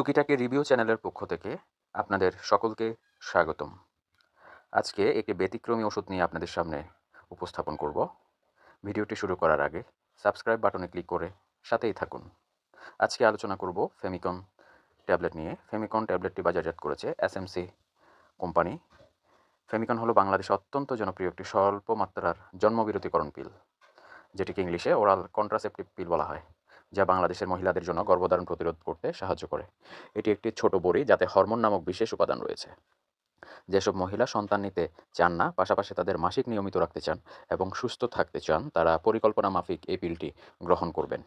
টুকিটাকি রিভিউ চ্যানেলের পক্ষ থেকে আপনাদের সকলকে স্বাগতম। আজকে একটি ব্যতিক্রমী ওষুধ নিয়ে আপনাদের সামনে উপস্থাপন করব। ভিডিওটি শুরু করার আগে সাবস্ক্রাইব বাটনে ক্লিক করে সাথেই থাকুন। আজকে আলোচনা করব ফেমিকন ট্যাবলেট নিয়ে। ফেমিকন ট্যাবলেটটি বাজারজাত করেছে এসএমসি কোম্পানি। ফেমিকন হলো বাংলাদেশে অত্যন্ত জনপ্রিয় একটি স্বল্প মাত্রার জন্মবিরতিকরণ পিল, যেটিকে ইংলিশে ওরাল কন্ট্রাসেপটিভ পিল বলা হয়। যা বাংলাদেশের মহিলাদের জন্য গর্ভধারণ প্রতিরোধ করতে সাহায্য করে। এটি একটি ছোট বড়ি যাতে হরমোন নামক বিশেষ উপাদান রয়েছে। যেসব মহিলা সন্তান নিতে চান না, পাশাপাশি তাদের মাসিক নিয়মিত রাখতে চান এবং সুস্থ থাকতে চান, তারা পরিকল্পনা মাফিক এই পিলটি গ্রহণ করবেন।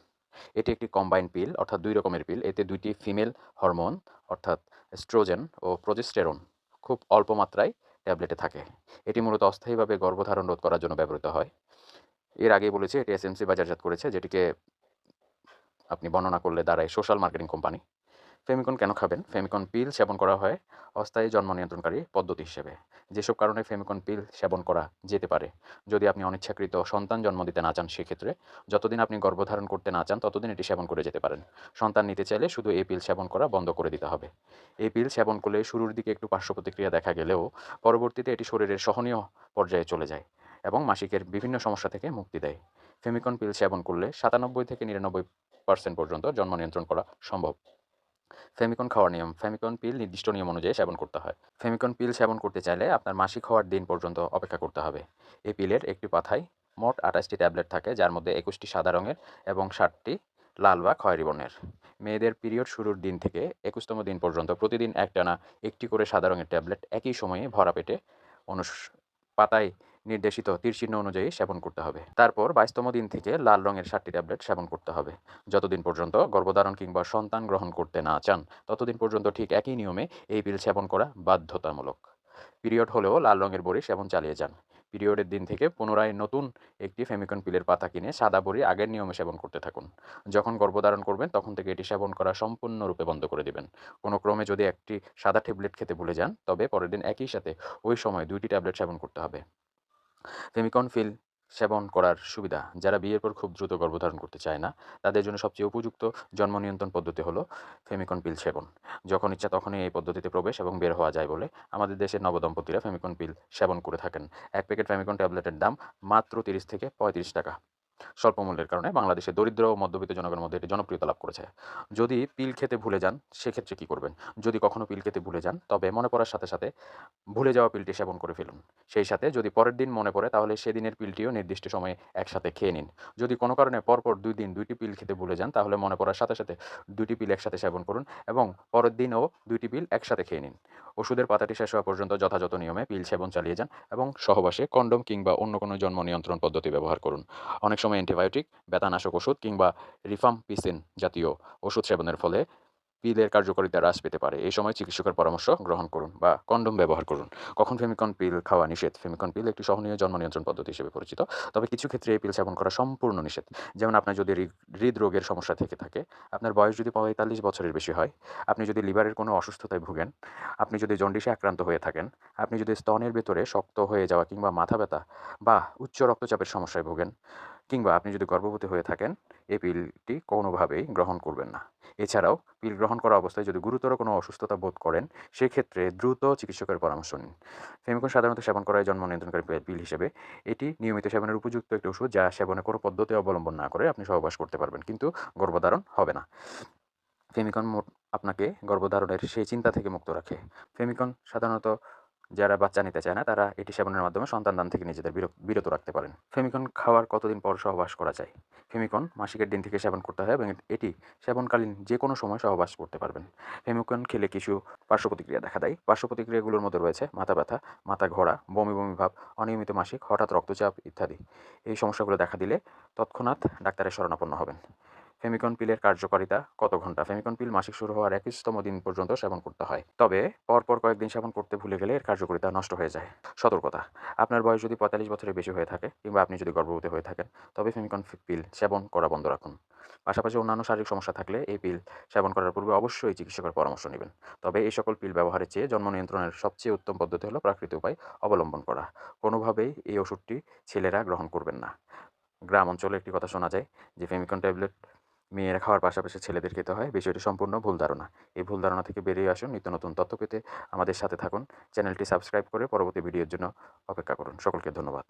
এটি একটি কম্বাইন পিল অর্থাৎ দুই রকমের পিল এতে দুইটি ফিমেল হরমোন অর্থাৎ স্ট্রোজেন ও প্রজেস্টেরন খুব অল্প মাত্রায় ট্যাবলেটে থাকে। এটি মূলত অস্থায়ীভাবে গর্ভধারণ রোধ করার জন্য ব্যবহৃত হয়। এর আগেই বলেছি, এটি এসএমসি বাজারজাত করেছে, যেটিকে আপনি বর্ণনা করলে দাঁড়ায় সোশ্যাল মার্কেটিং কোম্পানি। ফেমিকন কেন খাবেন? ফেমিকন পিল সেবন করা হয় অস্থায়ী জন্ম নিয়ন্ত্রণকারী পদ্ধতি হিসেবে। যেসব কারণে ফেমিকন পিল সেবন করা যেতে পারে। যদি আপনি অনিচ্ছাকৃত সন্তান জন্ম দিতে না চান সেক্ষেত্রে, যতদিন আপনি গর্ভধারণ করতে না চান, ততদিন এটি সেবন করে যেতে পারেন। সন্তান নিতে চাইলে শুধু এই পিল সেবন করা বন্ধ করে দিতে হবে। এই পিল সেবন করলে শুরুর দিকে একটু পার্শ্ব প্রতিক্রিয়া দেখা গেলেও পরবর্তীতে এটি শরীরের সহনীয় পর্যায়ে চলে যায় এবং মাসিকের বিভিন্ন সমস্যা থেকে মুক্তি দেয়। ফেমিকন পিল সেবন করলে সাতানব্বই থেকে নিরানব্বই পার্সেন্ট পর্যন্ত জন্ম নিয়ন্ত্রণ করা সম্ভব। ফেমিকন খাওয়ার নিয়ম, ফেমিকন পিল নির্দিষ্ট নিয়ম অনুযায়ী সেবন করতে হয়। ফেমিকন পিল সেবন করতে চাইলে আপনার মাসিক হওয়ার দিন পর্যন্ত অপেক্ষা করতে হবে। এই পিলের একটি পাথায় মোট আঠাশটি ট্যাবলেট থাকে, যার মধ্যে একুশটি সাদা রঙের এবং ষাটটি লাল বা খয়েরি বর্ণের। মেয়েদের পিরিয়ড শুরুর দিন থেকে একুশতম দিন পর্যন্ত প্রতিদিন একটানা একটি করে সাদা রঙের ট্যাবলেট একই সময়ে ভরা পেটে অনুস পাতায় নির্দেশিত তীরচিহ্ন অনুযায়ী সেবন করতে হবে। তারপর বাইশতম দিন থেকে লাল রঙের সাতটি ট্যাবলেট সেবন করতে হবে। যতদিন পর্যন্ত গর্ভধারণ কিংবা সন্তান গ্রহণ করতে না চান, ততদিন পর্যন্ত ঠিক একই নিয়মে এই পিল সেবন করা বাধ্যতামূলক। পিরিয়ড হলেও লাল রঙের বড়ি সেবন চালিয়ে যান। পিরিয়ডের দিন থেকে পুনরায় নতুন একটি ফেমিকন পিলের পাতা কিনে সাদা বড়ি আগের নিয়মে সেবন করতে থাকুন। যখন গর্ভধারণ করবেন, তখন থেকে এটি সেবন করা সম্পূর্ণরূপে বন্ধ করে দিবেন। কোনো ক্রমে যদি একটি সাদা ট্যাবলেট খেতে ভুলে যান, তবে পরের দিন একই সাথে ওই সময় দুইটি ট্যাবলেট সেবন করতে হবে। ফেমিকন ফিল সেবন করার সুবিধা। যারা বিয়ের পর খুব দ্রুত গর্ভধারণ করতে চায় না, তাদের জন্য সবচেয়ে উপযুক্ত জন্ম নিয়ন্ত্রণ পদ্ধতি হলো ফেমিকন পিল সেবন। যখন ইচ্ছা তখনই এই পদ্ধতিতে প্রবেশ এবং বের হওয়া যায় বলে আমাদের দেশের নবদম্পতিরা ফেমিকন পিল সেবন করে থাকেন। এক প্যাকেট ফেমিকন ট্যাবলেটের দাম মাত্র তিরিশ থেকে পঁয়ত্রিশ টাকা। স্বল্প মূল্যের কারণে বাংলাদেশের দরিদ্র ও মধ্যবিত্ত জনগণের মধ্যে এটি জনপ্রিয়তা লাভ করেছে। যদি পিল খেতে ভুলে যান, সেক্ষেত্রে কী করবেন? যদি কখনও পিল খেতে ভুলে যান, তবে মনে পড়ার সাথে সাথে ভুলে যাওয়া পিলটি সেবন করে ফেলুন। সেই সাথে যদি পরের দিন মনে পড়ে, তাহলে সেদিনের পিলটিও নির্দিষ্ট সময়ে একসাথে খেয়ে নিন। যদি কোনো কারণে পরপর দুই দিন দুইটি পিল খেতে ভুলে যান, তাহলে মনে পড়ার সাথে সাথে দুইটি পিল একসাথে সেবন করুন এবং পরের দিনও দুইটি পিল একসাথে খেয়ে নিন। ওষুধের পাতাটি শেষ হওয়া পর্যন্ত যথাযথ নিয়মে পিল সেবন চালিয়ে যান এবং সহবাসে কন্ডম কিংবা অন্য কোনো জন্ম নিয়ন্ত্রণ পদ্ধতি ব্যবহার করুন। অনেক সময় অ্যান্টিবায়োটিক, ব্যথানাশক ওষুধ কিংবা রিফাম্পিসিন জাতীয় ওষুধ সেবনের ফলে পিলের কার্যকারিতা হ্রাস পেতে পারে। এই সময় চিকিৎসকের পরামর্শ গ্রহণ করুন বা কন্ডম ব্যবহার করুন। কখন ফেমিকন পিল খাওয়া নিষেধ? ফেমিকন পিল একটি সহনীয় জন্ম নিয়ন্ত্রণ পদ্ধতি হিসেবে পরিচিত। তবে কিছু ক্ষেত্রে এই পিল সেবন করা সম্পূর্ণ নিষেধ। যেমন আপনার যদি হৃদরোগের সমস্যা থেকে থাকে, আপনার বয়স যদি পঁয়তাল্লিশ বছরের বেশি হয়, আপনি যদি লিভারের কোনো অসুস্থতায় ভুগেন, আপনি যদি জন্ডিসে আক্রান্ত হয়ে থাকেন, আপনি যদি স্তনের ভেতরে শক্ত হয়ে যাওয়া কিংবা মাথা ব্যথা বা উচ্চ রক্তচাপের সমস্যায় ভোগেন কিংবা আপনি যদি গর্ভবতী হয়ে থাকেন, এই পিলটি কোনোভাবেই গ্রহণ করবেন না। এছাড়াও, পিল গ্রহণ করা অবস্থায় যদি গুরুতর কোনো অসুস্থতা বোধ করেন, সেক্ষেত্রে দ্রুত চিকিৎসকের পরামর্শ নিন। ফেমিকন সাধারণত সেবন করা হয় জন্ম নিয়ন্ত্রণকারী পিল হিসেবে। এটি নিয়মিত সেবনের উপযুক্ত একটি ওষুধ যা সেবনে কোনো পদ্ধতি অবলম্বন না করে আপনি সহবাস করতে পারবেন, কিন্তু গর্ভধারণ হবে না। ফেমিকন আপনাকে গর্ভধারণের সেই চিন্তা থেকে মুক্ত রাখে। ফেমিকন সাধারণত যারা বাচ্চা নিতে চায় না, তারা এটি সেবনের মাধ্যমে সন্তান দান থেকে নিজেদের বিরত রাখতে পারেন। ফেমিকন খাওয়ার কতদিন পর সহবাস করা যায়? ফেমিকন মাসিকের দিন থেকে সেবন করতে হয় এবং এটি সেবনকালীন যে কোনো সময় সহবাস করতে পারবেন। ফেমিকন খেলে কিছু পার্শ্ব প্রতিক্রিয়া দেখা দেয়। পার্শ্ব প্রতিক্রিয়াগুলোর মধ্যে রয়েছে মাথা ব্যথা, মাথা ঘোরা, বমি বমি ভাব, অনিয়মিত মাসিক, হঠাৎ রক্তচাপ ইত্যাদি। এই সমস্যাগুলো দেখা দিলে তৎক্ষণাৎ ডাক্তারের শরণাপন্ন হবেন। ফেমিকন পিলের কার্যকারিতা কত ঘণ্টা? ফেমিকন পিল মাসিক শুরু হওয়ার একুশতম দিন পর্যন্ত সেবন করতে হয়। তবে পরপর কয়েকদিন সেবন করতে ভুলে গেলে এর কার্যকারিতা নষ্ট হয়ে যায়। সতর্কতা, আপনার বয়স যদি পঁয়তাল্লিশ বছরের বেশি হয়ে থাকে কিংবা আপনি যদি গর্ভবতী হয়ে থাকেন, তবে ফেমিকন পিল সেবন করা বন্ধ রাখুন। পাশাপাশি অন্যান্য শারীরিক সমস্যা থাকলে এই পিল সেবন করার পূর্বে অবশ্যই চিকিৎসকের পরামর্শ নেবেন। তবে এই সকল পিল ব্যবহারের চেয়ে জন্ম নিয়ন্ত্রণের সবচেয়ে উত্তম পদ্ধতি হলো প্রাকৃতিক উপায় অবলম্বন করা। কোনোভাবেই এই ওষুধটি ছেলেরা গ্রহণ করবেন না। গ্রাম অঞ্চলে একটি কথা শোনা যায় যে, ফেমিকন ট্যাবলেট মেয়েরা খাওয়ার পাশাপাশি ছেলেদের খেতে হয়। বিষয়টি সম্পূর্ণ ভুল ধারণা। এই ভুল ধারণা থেকে বেরিয়ে আসুন। নিত্য নতুন তথ্য পেতে আমাদের সাথে থাকুন। চ্যানেলটি সাবস্ক্রাইব করে পরবর্তী ভিডিওর জন্য অপেক্ষা করুন। সকলকে ধন্যবাদ।